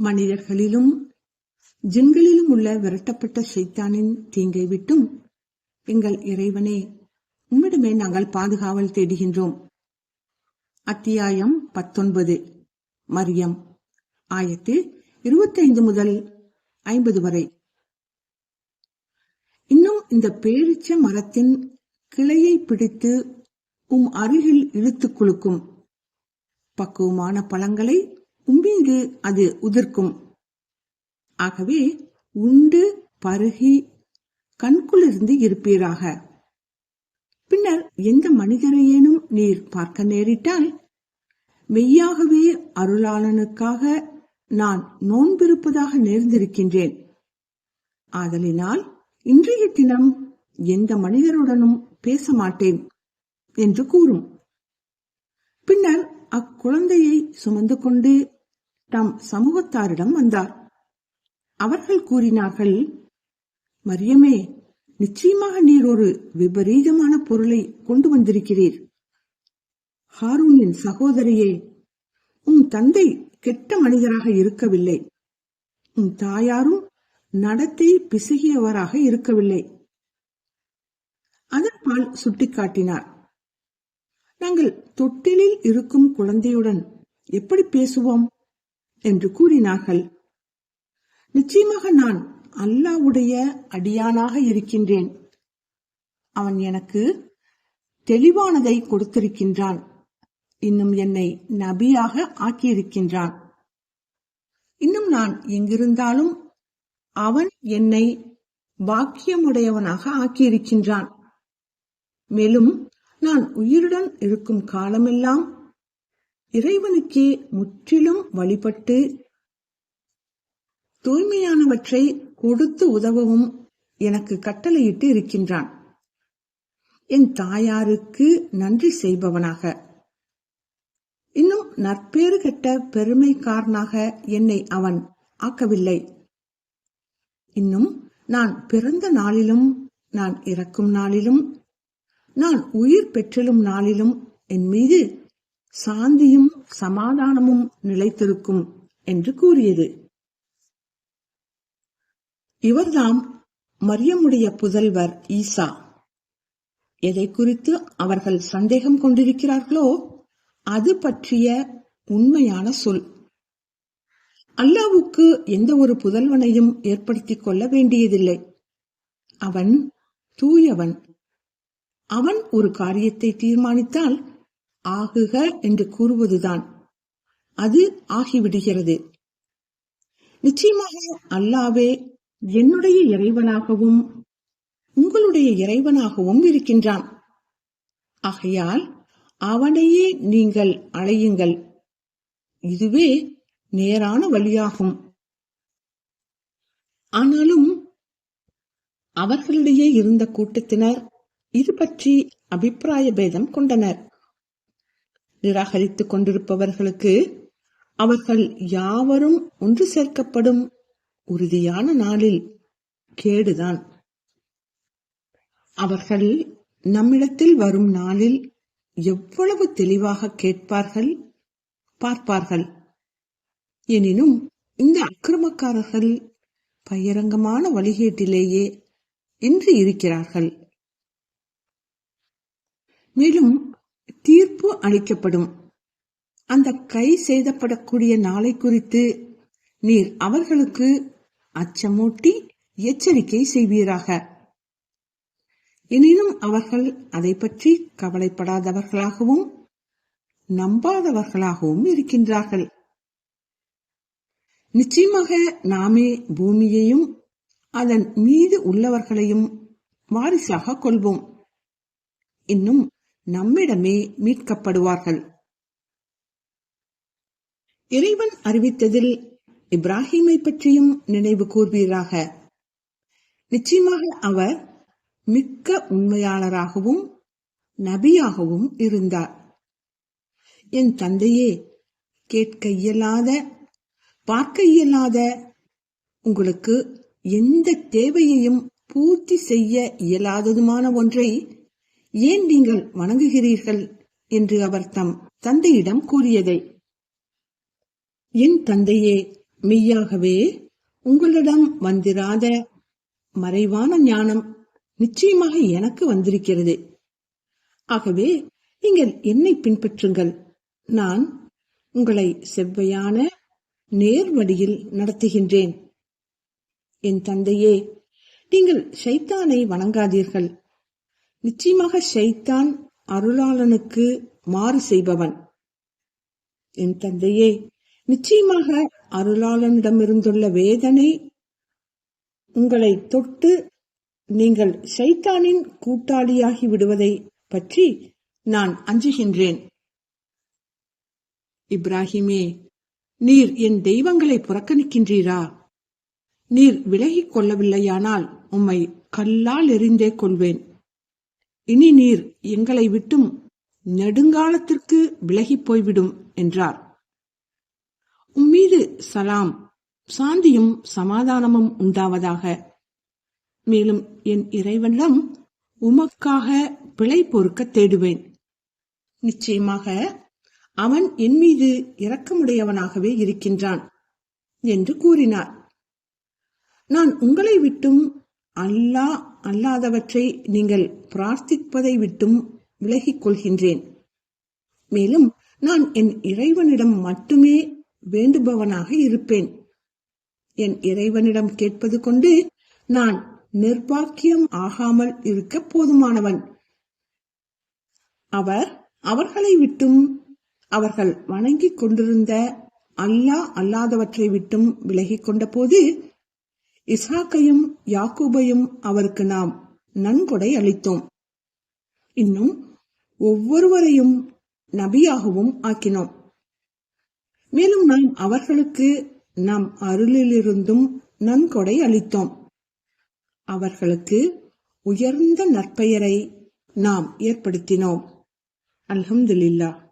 மனிதர்களிலும் ஜின்களிலும் உள்ள விரட்டப்பட்ட சைத்தானின் தீங்கை விட்டும் எங்கள் இறைவனே உம்மிடமே நாங்கள் பாதுகாவல் தேடுகின்றோம். அத்தியாயம் பத்தொன்பது. மரியம். ஆயத்து இருபத்தைந்து முதல் ஐம்பது வரை. இன்னும் இந்த பேரிச்ச மரத்தின் கிளையை பிடித்து உம் அருகில் இழுத்துக் குலுக்கும் பக்குவமான பழங்களை உம்மீது அது உதிர்க்கும். ஆகவே உண்டு பருகி கண்குளிர்ந்து இருப்பீராக. பின்னர் எந்த மனிதரையேனும் நீர் பார்க்க நேரிட்டால் மெய்யாகவே அருளாளனுக்காக நான் நோன்பிருப்பதாக நேர்ந்திருக்கின்றேன். ஆதலினால் இன்றைய தினம் எந்த மனிதருடனும் பேச மாட்டேன் என்று கூறும். பின்னர் அக்குழந்தையை சுமந்து கொண்டு தம் சமூகத்தாரிடம் வந்தார். அவர்கள் கூறினார்கள் மரியமே நிச்சயமாக நீர் ஒரு விபரீதமான பொருளை கொண்டு வந்திருக்கிறீர். ஹாரூனின் சகோதரியே உன் தந்தை கெட்ட மனிதராக இருக்கவில்லை. உன் தாயாரும் நடத்தை பிசகியவராக இருக்கவில்லை. அதன்பால் சுட்டிக்காட்டினார் நாங்கள் தொட்டிலில் இருக்கும் குழந்தையுடன் எப்படி பேசுவோம்? என்று கூறினார்கள். நிச்சயமாக நான் அல்லாவுடைய அடியானாக இருக்கின்றேன். அவன் எனக்கு தெளிவானதை கொடுத்திருக்கின்றான். இன்னும் என்னை நபியாக ஆக்கியிருக்கின்றான். இன்னும் நான் எங்கிருந்தாலும் அவன் என்னை பாக்கியமுடையவனாக ஆக்கியிருக்கின்றான். மேலும் நான் உயிருடன் இருக்கும் காலமெல்லாம் இறைவனுக்கே முற்றிலும் வழிபட்டு தூய்மையானவற்றை கொடுத்து உதவவும் எனக்கு கட்டளையிட்டு இருக்கின்றான். என் தாயாருக்கு நன்றி செய்பவனாக. இன்னும் நற்பேறு கெட்ட பெருமைக்காரனாக என்னை அவன் ஆக்கவில்லை. இன்னும் நான் பிறந்த நாளிலும் நான் இறக்கும் நாளிலும் நான் உயிர் பெற்றலும் நாளிலும் என் மீது சாந்தியும் சமாதானமும் நிலைத்திருக்கும் என்று கூறியது. இவர்தாம் மரியமுடைய புதல்வர் ஈசா. எதை குறித்து அவர்கள் சந்தேகம் கொண்டிருக்கிறார்களோ அது பற்றிய உண்மையான சொல். அல்லாவுக்கு எந்த ஒரு புதல்வனையும் ஏற்படுத்திக் கொள்ள வேண்டியதில்லை. அவன் தூயவன். அவன் ஒரு காரியத்தை தீர்மானித்தால் ஆகுக என்று கூறுவதுதான். அது ஆகிவிடுகிறது. நிச்சயமாக அல்லாவே என்னுடைய இறைவனாகவும் உங்களுடைய இறைவனாகவும் இருக்கின்றான். ஆகையால் அவனையே நீங்கள் அழையுங்கள். இதுவே நேரான வழியாகும். ஆனாலும் அவர்களிடையே இருந்த கூட்டத்தினர் இது பற்றி அபிப்பிராய பேதம் கொண்டனர். நிராகரித்துக் கொண்டிருப்பவர்களுக்கு அவர்கள் யாவரும் ஒன்று சேர்க்கப்படும் உறுதியான நாளில் கேடுதான். அவர்கள் நம்மிடத்தில் வரும் நாளில் எவ்வளவு தெளிவாக கேட்பார்கள்? பார்ப்பார்கள். எனினும் இந்த அக்கிரமக்காரர்கள் பகிரங்கமான வழிகேட்டிலேயே இன்று இருக்கிறார்கள். மேலும் தீர்ப்பு அளிக்கப்படும். அந்த கை செய்தப்படக்கூடிய நாளை குறித்து நீர் அவர்களுக்கு அச்சமூட்டி எச்சரிக்கை செய்வீராக. எனினும் அவர்கள் அதை பற்றி கவலைப்படாதவர்களாகவும் நம்பாதவர்களாகவும் இருக்கின்றார்கள். நிச்சயமாக நாமே பூமியையும் அதன் மீது உள்ளவர்களையும் வாரிசாக கொள்வோம். இன்னும் நம்மிடமே மீட்கப்படுவார்கள். இறைவன் அறிவித்ததில் இப்ராஹிமை பற்றியும் நினைவு கூர்வீராக. நிச்சயமாக அவர் மிக்க உண்மையாளராகவும் நபியாகவும் இருந்தார். என் தந்தையே கேட்க இயலாத பார்க்க இயலாத உங்களுக்கு எந்த தேவையையும் பூர்த்தி செய்ய இயலாததுமான ஒன்றை ஏன் நீங்கள் வணங்குகிறீர்கள்? என்று அவர் தம் தந்தையிடம் கூறியதை. என் தந்தையே மெய்யாகவே உங்களிடம் வந்திராத மறைவான ஞானம் நிச்சயமாக எனக்கு வந்திருக்கிறது. ஆகவே நீங்கள் என்னை பின்பற்றுங்கள். நான் உங்களை செவ்வையான நேர்வழியில் நடத்துகின்றேன். என் தந்தையே நீங்கள் ஷைத்தானை வணங்காதீர்கள். நிச்சயமாக ஷைத்தான் அருளாளனுக்கு மாறு செய்பவன். என் தந்தையே நிச்சயமாக அருளாளனிடமிருந்துள்ள வேதனை உங்களை தொட்டு நீங்கள் ஷைத்தானின் கூட்டாளியாகி விடுவதை பற்றி நான் அஞ்சுகின்றேன். இப்ராஹிமே நீர் என் தெய்வங்களை புறக்கணிக்கின்றீரா? நீர் விலகிக் கொள்ளவில்லையானால் உம்மை கல்லால் எறிந்தே கொள்வேன். இனி நீர் எங்களை விட்டும் நெடுங்காலத்திற்கு விலகிப் போய்விடும் என்றார். உம்மீது சலாம் சாந்தியும் சமாதானமும் உண்டாவதாக. மேலும் என் இறைவனிடம் உமக்காக பிழை பொறுக்க தேடுவேன். நிச்சயமாக அவன் என் மீது இரக்கமுடையவனாகவே இருக்கின்றான் என்று கூறினார். நான் உங்களை விட்டும் அல்லாஹ் அல்லாதவற்றை நீங்கள் பிரார்த்திப்பதை விட்டும் விலகிக் கொள்கின்றேன். மேலும் நான் என் இறைவனிடம் மட்டுமே வேண்டுபவனாக இருப்பேன். என் இறைவனிடம் கேட்பது கொண்டு நான் நிர்பாக்கியம் ஆகாமல் இருக்க போதுமானவன். அவர் அவர்களை விட்டும் அவர்கள் வணங்கிக் கொண்டிருந்த அல்லா அல்லாதவற்றை விட்டும் விலகிக் கொண்ட போது இஸ்ஹாக்கையும் யாக்கூபையும் அவருக்கு நாம் நன்கொடை அளித்தோம். இன்னும் ஒவ்வொருவரையும் நபியாகவும் ஆக்கினோம். மேலும் நாம் அவர்களுக்கு நம் அருளிலிருந்தும் நன்கொடை அளித்தோம். அவர்களுக்கு உயர்ந்த நற்பெயரை நாம் ஏற்படுத்தினோம். அல்ஹம்துலில்லாஹ்.